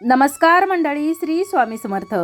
नमस्कार मंडळी श्री स्वामी समर्थ.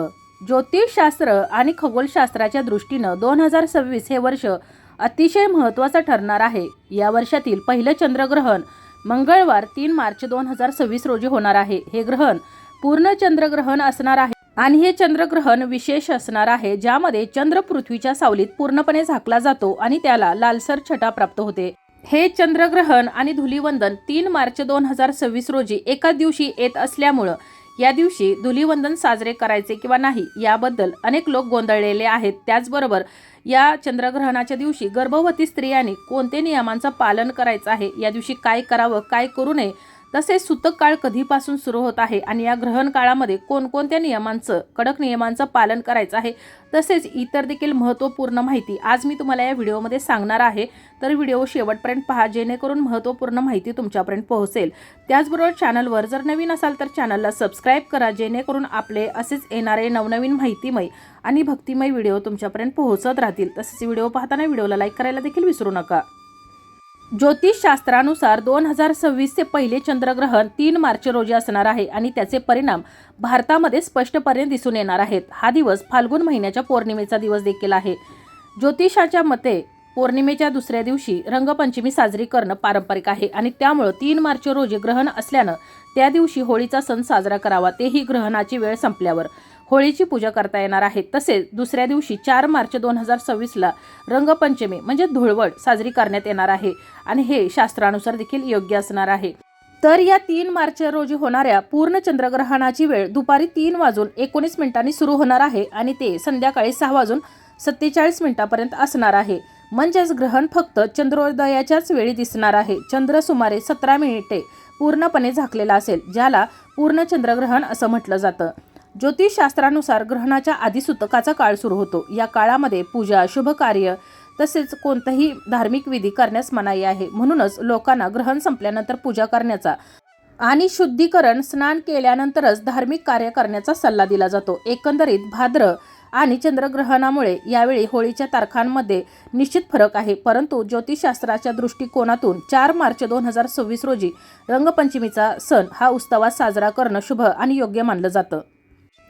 ज्योतिषशास्त्र आणि खगोलशास्त्राच्या दृष्टीनं दोन हजार सव्वीस हे वर्ष अतिशय महत्त्वाचं ठरणार आहे. या वर्षातील पहिलं चंद्रग्रहण मंगळवार तीन मार्च दोन हजार सव्वीस रोजी होणार आहे. हे ग्रहण पूर्ण चंद्रग्रहण असणार आहे आणि हे चंद्रग्रहण विशेष असणार आहे ज्यामध्ये चंद्र पृथ्वीच्या सावलीत पूर्णपणे झाकला जातो आणि त्याला लालसर छटा प्राप्त होते. हे चंद्रग्रहण आणि धुलीवंदन तीन मार्च दोन हजार सव्वीस रोजी एकाच दिवशी येत असल्यामुळं या दिवशी धुलीवंदन साजरे करायचे किंवा नाही याबद्दल अनेक लोक गोंधळलेले आहेत. त्याचबरोबर या चंद्रग्रहणाच्या दिवशी गर्भवती स्त्रियांनी कोणते नियमांचं पालन करायचं आहे? या दिवशी काय करावं? काय करू नये? तसेच सुतक काळ कधीपासून सुरू होत आहे आणि या ग्रहण काळामध्ये कोणकोणत्या नियमांचं कडक नियमांचं पालन करायचं आहे तसेच इतर देखील महत्त्वपूर्ण माहिती आज मी तुम्हाला या व्हिडिओमध्ये सांगणार आहे. तर व्हिडिओ शेवटपर्यंत पहा जेणेकरून महत्त्वपूर्ण माहिती तुमच्यापर्यंत पोहोचेल. त्याचबरोबर चॅनलवर जर नवीन असाल तर चॅनलला सबस्क्राईब करा जेणेकरून आपले असेच येणारे नवनवीन माहितीमय आणि भक्तिमय व्हिडिओ तुमच्यापर्यंत पोहोचत राहतील. तसेच व्हिडिओ पाहताना व्हिडिओला लाईक करायला देखील विसरू नका. ज्योतिषशास्त्रानुसार दोन हजार सव्वीसचे पहिले चंद्रग्रहण तीन मार्च रोजी असणार आहे आणि त्याचे परिणाम भारतामध्ये स्पष्टपणे दिसून येणार आहेत. हा दिवस फाल्गुन महिन्याच्या पौर्णिमेचा दिवस देखील आहे. ज्योतिषाच्या मते पौर्णिमेच्या दुसऱ्या दिवशी रंगपंचमी साजरी करणं पारंपरिक आहे आणि त्यामुळं तीन मार्च रोजी ग्रहण असल्यानं त्या दिवशी होळीचा सण साजरा करावा. तेही ग्रहणाची वेळ संपल्यावर. होळीची पूजा करता येणार आहे. तसेच दुसऱ्या दिवशी चार मार्च दोन हजार सव्वीसला रंगपंचमी म्हणजे धुळवड साजरी करण्यात येणार आहे आणि हे शास्त्रानुसार देखील योग्य असणार आहे. तर या तीन मार्च रोजी होणाऱ्या पूर्ण चंद्रग्रहणाची वेळ दुपारी तीन वाजून एकोणीस मिनिटांनी सुरू होणार आहे आणि ते संध्याकाळी सहा वाजून सत्तेचाळीस मिनिटापर्यंत असणार आहे. म्हणजेच ग्रहण फक्त चंद्रोदयाच्याच वेळी दिसणार आहे. चंद्र सुमारे सतरा मिनिटे पूर्णपणे झाकलेला असेल ज्याला पूर्ण चंद्रग्रहण असं म्हटलं जातं. ज्योतिषशास्त्रानुसार ग्रहणाच्या आधी सुतकाचा काळ सुरू होतो. या काळामध्ये पूजा शुभ कार्य तसेच कोणताही धार्मिक विधी करण्यास मनाई आहे. म्हणूनच लोकांना ग्रहण संपल्यानंतर पूजा करण्याचा आणि शुद्धीकरण स्नान केल्यानंतरच धार्मिक कार्य करण्याचा सल्ला दिला जातो. एकंदरीत भाद्र आणि चंद्रग्रहणामुळे यावेळी होळीच्या तारखांमध्ये निश्चित फरक आहे. परंतु ज्योतिषशास्त्राच्या दृष्टिकोनातून चार मार्च दोन हजार सव्वीस रोजी रंगपंचमीचा सण हा उत्सवात साजरा करणं शुभ आणि योग्य मानलं जातं.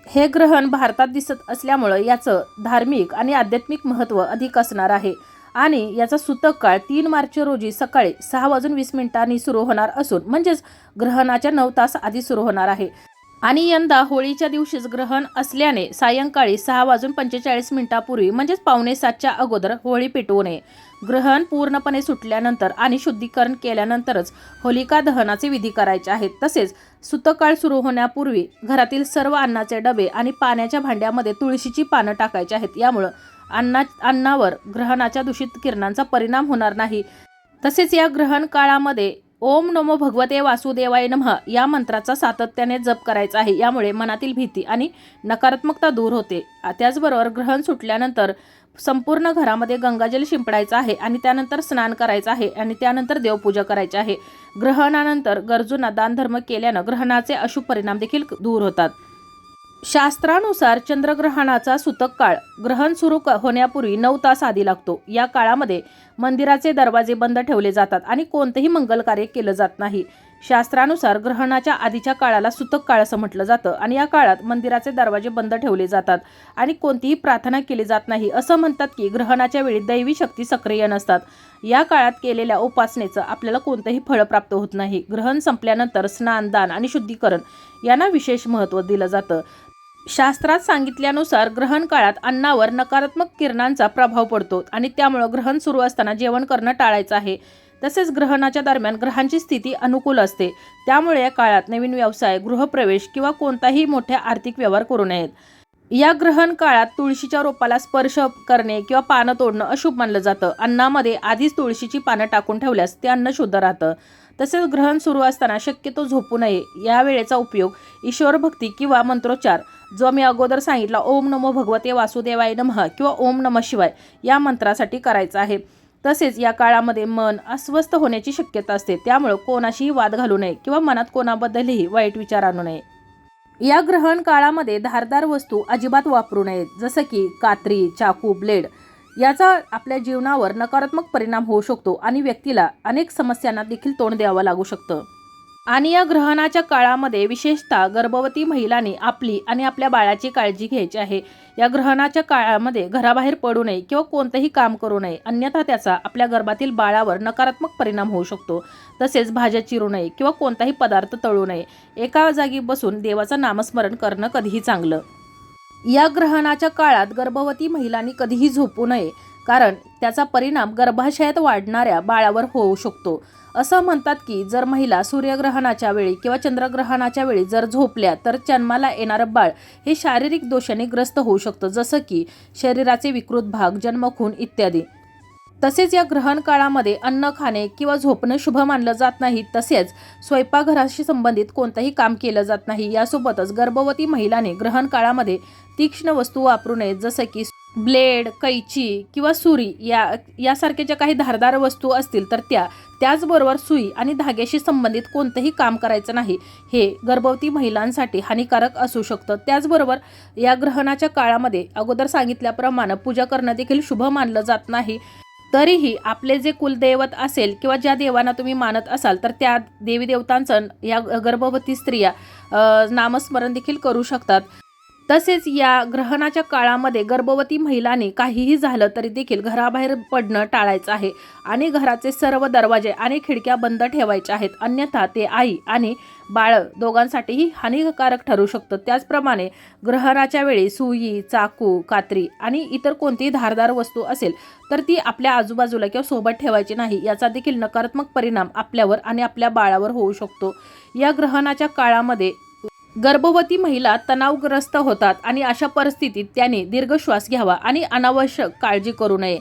हे ग्रहण भारतात दिसत असल्यामुळं याचं धार्मिक आणि आध्यात्मिक महत्त्व अधिक असणार आहे. आणि याचा सुतक काळ तीन मार्च रोजी सकाळी सहा वाजून वीस मिनिटांनी सुरू होणार असून म्हणजेच ग्रहणाच्या नऊ तास आधी सुरू होणार आहे. आणि यंदा होळीच्या दिवशीच ग्रहण असल्याने सायंकाळी सहा वाजून पंचेचाळीस मिनिटापूर्वी म्हणजेच पावणे सातच्या अगोदर होळी पेटवू नये. ग्रहण पूर्णपणे सुटल्यानंतर आणि शुद्धीकरण केल्यानंतरच होलिका दहनाचे विधी करायचे आहेत. तसेच सुतकाळ सुरू होण्यापूर्वी घरातील सर्व अन्नाचे डबे आणि पाण्याच्या भांड्यामध्ये तुळशीची पानं टाकायची आहेत. यामुळं अन्ना अन्नावर ग्रहणाच्या दूषित किरणांचा परिणाम होणार नाही. तसेच या ग्रहण काळामध्ये ओम नमो भगवते वासुदेवाय नमः. या मंत्राचा सातत्याने जप करायचा आहे. यामुळे मनातील भीती आणि नकारात्मकता दूर होते. त्याचबरोबर ग्रहण सुटल्यानंतर संपूर्ण घरामध्ये गंगाजल शिंपडायचं आहे आणि त्यानंतर स्नान करायचं आहे आणि त्यानंतर देवपूजा करायची आहे. ग्रहणानंतर गरजूंना दानधर्म केल्यानं ग्रहणाचे अशुभ परिणाम देखील दूर होतात. शास्त्रानुसार चंद्रग्रहणाचा सुतक काळ. ग्रहण सुरू क- होण्यापूर्वी नऊ तास आधी लागतो. या काळामध्ये मंदिराचे दरवाजे बंद ठेवले जातात आणि कोणतेही मंगल कार्य केलं जात नाही. शास्त्रानुसार ग्रहणाच्या आधीच्या काळाला सुतक काळ असं म्हटलं जातं आणि या काळात मंदिराचे दरवाजे बंद ठेवले जातात आणि कोणतीही प्रार्थना केली जात नाही असं म्हणतात की ग्रहणाच्या वेळी दैवी शक्ती सक्रिय नसतात. या काळात केलेल्या उपासनेचं आपल्याला कोणतंही फळ प्राप्त होत नाही. ग्रहण संपल्यानंतर स्नान दान आणि शुद्धीकरण यांना विशेष महत्त्व दिलं जातं. शास्त्रात सांगितल्यानुसार ग्रहण काळात अन्नावर नकारात्मक किरणांचा प्रभाव पडतो आणि त्यामुळं ग्रहण सुरू असताना जेवण करणं टाळायचं आहे. तसेच ग्रहणाच्या दरम्यान ग्रहांची स्थिती अनुकूल असते. त्यामुळे या काळात नवीन व्यवसाय गृहप्रवेश किंवा कोणताही मोठ्या आर्थिक व्यवहार करू नयेत. या ग्रहण काळात तुळशीच्या रोपाला स्पर्श करणे किंवा पानं तोडणं अशुभ मानलं जातं. अन्नामध्ये आधीच तुळशीची पानं टाकून ठेवल्यास ते अन्न शुद्ध राहतं. तसेच ग्रहण सुरू असताना शक्यतो झोपू नये. या वेळेचा उपयोग ईश्वर भक्ती किंवा मंत्रोच्चार जो मी अगोदर सांगितला ओम नमो भगवते वासुदेवाय नमः किंवा ओम नमः शिवाय या मंत्रासाठी करायचा आहे. तसेच या काळामध्ये मन अस्वस्थ होण्याची शक्यता असते. त्यामुळं कोणाशीही वाद घालू नये किंवा मनात कोणाबद्दलही वाईट विचार आणू नये. या ग्रहण काळामध्ये धारदार वस्तू अजिबात वापरू नयेत जसं की कात्री चाकू ब्लेड. याचा आपल्या जीवनावर नकारात्मक परिणाम होऊ शकतो आणि व्यक्तीला अनेक समस्यांना देखील तोंड द्यावं लागू शकतं. आणि या ग्रहणाच्या काळामध्ये विशेषतः गर्भवती महिलांनी आपली आणि आपल्या बाळाची काळजी घ्यायची आहे. या ग्रहणाच्या काळामध्ये घराबाहेर पडू नये किंवा कोणतंही काम करू नये अन्यथा त्याचा आपल्या गर्भातील बाळावर नकारात्मक परिणाम होऊ शकतो. तसेच भाज्या चिरू नये किंवा कोणताही पदार्थ तळू नये. एका जागी बसून देवाचं नामस्मरण करणं कधीही चांगलं. या ग्रहणाच्या काळात गर्भवती महिलांनी कधीही झोपू नये कारण त्याचा परिणाम गर्भाशयात वाढणाऱ्या बाळावर होऊ शकतो. असं म्हणतात की जर महिला सूर्यग्रहणाच्या वेळी किंवा चंद्रग्रहणाच्या वेळी जर झोपल्या तर जन्माला येणारं बाळ हे शारीरिक दोषाने ग्रस्त होऊ शकतं जसं की शरीराचे विकृत भाग जन्मखून इत्यादी. तसेच या ग्रहण काळामध्ये अन्न खाणे किंवा झोपणं शुभ मानलं जात नाही तसेच स्वयंपाकघराशी संबंधित कोणतंही काम केलं जात नाही. यासोबतच गर्भवती महिलाने ग्रहण काळामध्ये तीक्ष्ण वस्तू वापरू नये जसं की ब्लेड कैची किंवा सुरी या यासारख्या ज्या काही धारदार वस्तू असतील तर त्या त्याचबरोबर सुई आणि धाग्याशी संबंधित कोणतंही काम करायचं नाही. हे गर्भवती महिलांसाठी हानिकारक असू शकतं. त्याचबरोबर या ग्रहणाच्या काळामध्ये अगोदर सांगितल्याप्रमाणे पूजा करणं देखील शुभ मानलं जात नाही. तरीही आपले जे कुलदैवत असेल किंवा ज्या देवांना तुम्ही मानत असाल तर त्या देवी देवतांचं या गर्भवती स्त्रिया नामस्मरण देखील करू शकतात. तसेच या ग्रहणाच्या काळामध्ये गर्भवती महिलांनी काहीही झालं तरी देखील घराबाहेर पडणं टाळायचं आहे. आणि घराचे सर्व दरवाजे आणि खिडक्या बंद ठेवायच्या आहेत. अन्यथा ते आई आणि बाळ दोघांसाठीही हानिकारक ठरू शकतं. त्याचप्रमाणे ग्रहणाच्या वेळी सुई चाकू कात्री आणि इतर कोणतीही धारदार वस्तू असेल तर ती आपल्या आजूबाजूला किंवा सोबत ठेवायची नाही. याचा देखील नकारात्मक परिणाम आपल्यावर आणि आपल्या बाळावर होऊ शकतो. या ग्रहणाच्या काळामध्ये गर्भवती महिला तणावग्रस्त होतात आणि अशा परिस्थितीत त्याने दीर्घ श्वास घ्यावा आणि अनावश्यक काळजी करू नये.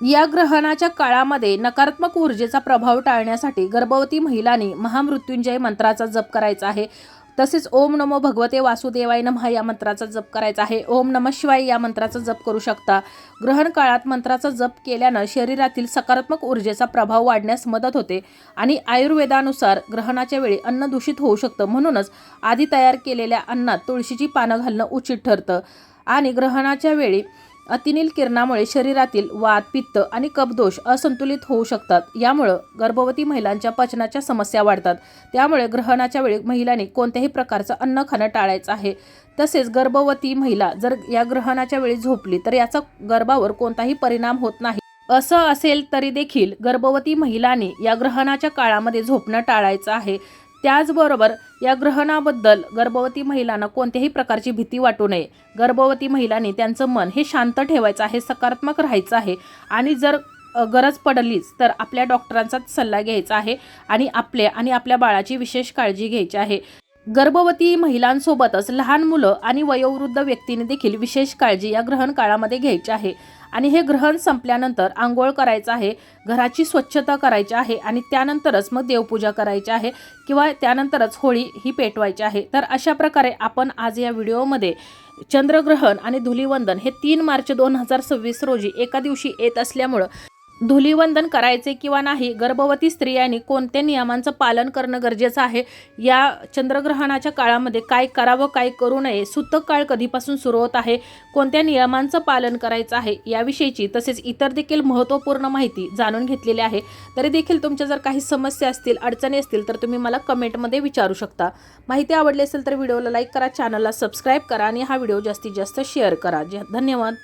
या ग्रहणाच्या काळामध्ये नकारात्मक ऊर्जेचा प्रभाव टाळण्यासाठी गर्भवती महिलांनी महामृत्युंजय मंत्राचा जप करायचा आहे. तसेच ओम नमो भगवते वासुदेवाय नमः या मंत्राचा जप करायचा आहे. ओम नमः शिवाय या मंत्राचा जप करू शकता. ग्रहण काळात मंत्राचा जप केल्यानं शरीरातील सकारात्मक ऊर्जेचा प्रभाव वाढण्यास मदत होते आणि आयुर्वेदानुसार ग्रहणाच्या वेळी अन्न दूषित होऊ शकतं. म्हणूनच आधी तयार केलेल्या अन्नात तुळशीची पानं घालणं उचित ठरतं. आणि ग्रहणाच्या वेळी अतिनील किरणामुळे शरीरातील वात पित्त आणि कपदोष असंतुलित होऊ शकतात. यामुळं गर्भवती महिलांच्या पचनाच्या समस्या वाढतात. त्यामुळे ग्रहणाच्या वेळी महिलांनी कोणत्याही प्रकारचं अन्न खाणं टाळायचं आहे. तसेच गर्भवती महिला जर या ग्रहणाच्या वेळी झोपली तर याचा गर्भावर कोणताही परिणाम होत नाही. असं असेल तरी देखील गर्भवती महिलांनी या ग्रहणाच्या काळामध्ये झोपणं टाळायचं आहे. त्याचबरोबर या ग्रहणाबद्दल गर्भवती महिलांना कोणत्याही प्रकारची भीती वाटू नये. गर्भवती महिलांनी त्यांचं मन हे शांत ठेवायचं आहे सकारात्मक राहायचं आहे आणि जर गरज पडलीच तर आपल्या डॉक्टरांचाच सल्ला घ्यायचा आहे आणि आपल्या आणि आपल्या बाळाची विशेष काळजी घ्यायची आहे. गर्भवती महिलांसोबतच लहान मुलं आणि वयोवृद्ध व्यक्तीने देखील विशेष काळजी या ग्रहण काळामध्ये घ्यायची आहे. आणि हे ग्रहण संपल्यानंतर आंघोळ करायचं आहे घराची स्वच्छता करायची आहे आणि त्यानंतरच मग देवपूजा करायची आहे किंवा त्यानंतरच होळी ही पेटवायची आहे. तर अशा प्रकारे आपण आज या व्हिडिओमध्ये चंद्रग्रहण आणि धुलीवंदन हे तीन मार्च दोन हजार सव्वीस रोजी एका दिवशी येत असल्यामुळं धुलीवंदन करायचे किंवा नाही गर्भवती स्त्रियांनी कोणत्या नियमांचं पालन करणं गरजेचं आहे? या चंद्रग्रहणाच्या काळामध्ये काय करावं काय करू नये सुतक काळ कधीपासून सुरू होत आहे? कोणत्या नियमांचं पालन करायचं आहे? याविषयीची तसेच इतर देखील महत्त्वपूर्ण माहिती जाणून घेतलेली आहे. तरी देखील तुमच्या जर काही समस्या असतील अडचणी असतील तर तुम्ही मला कमेंटमध्ये विचारू शकता. माहिती आवडली असेल तर व्हिडिओला लाईक करा चॅनलला सबस्क्राईब करा आणि हा व्हिडिओ जास्तीत जास्त शेअर करा. जे- धन्यवाद.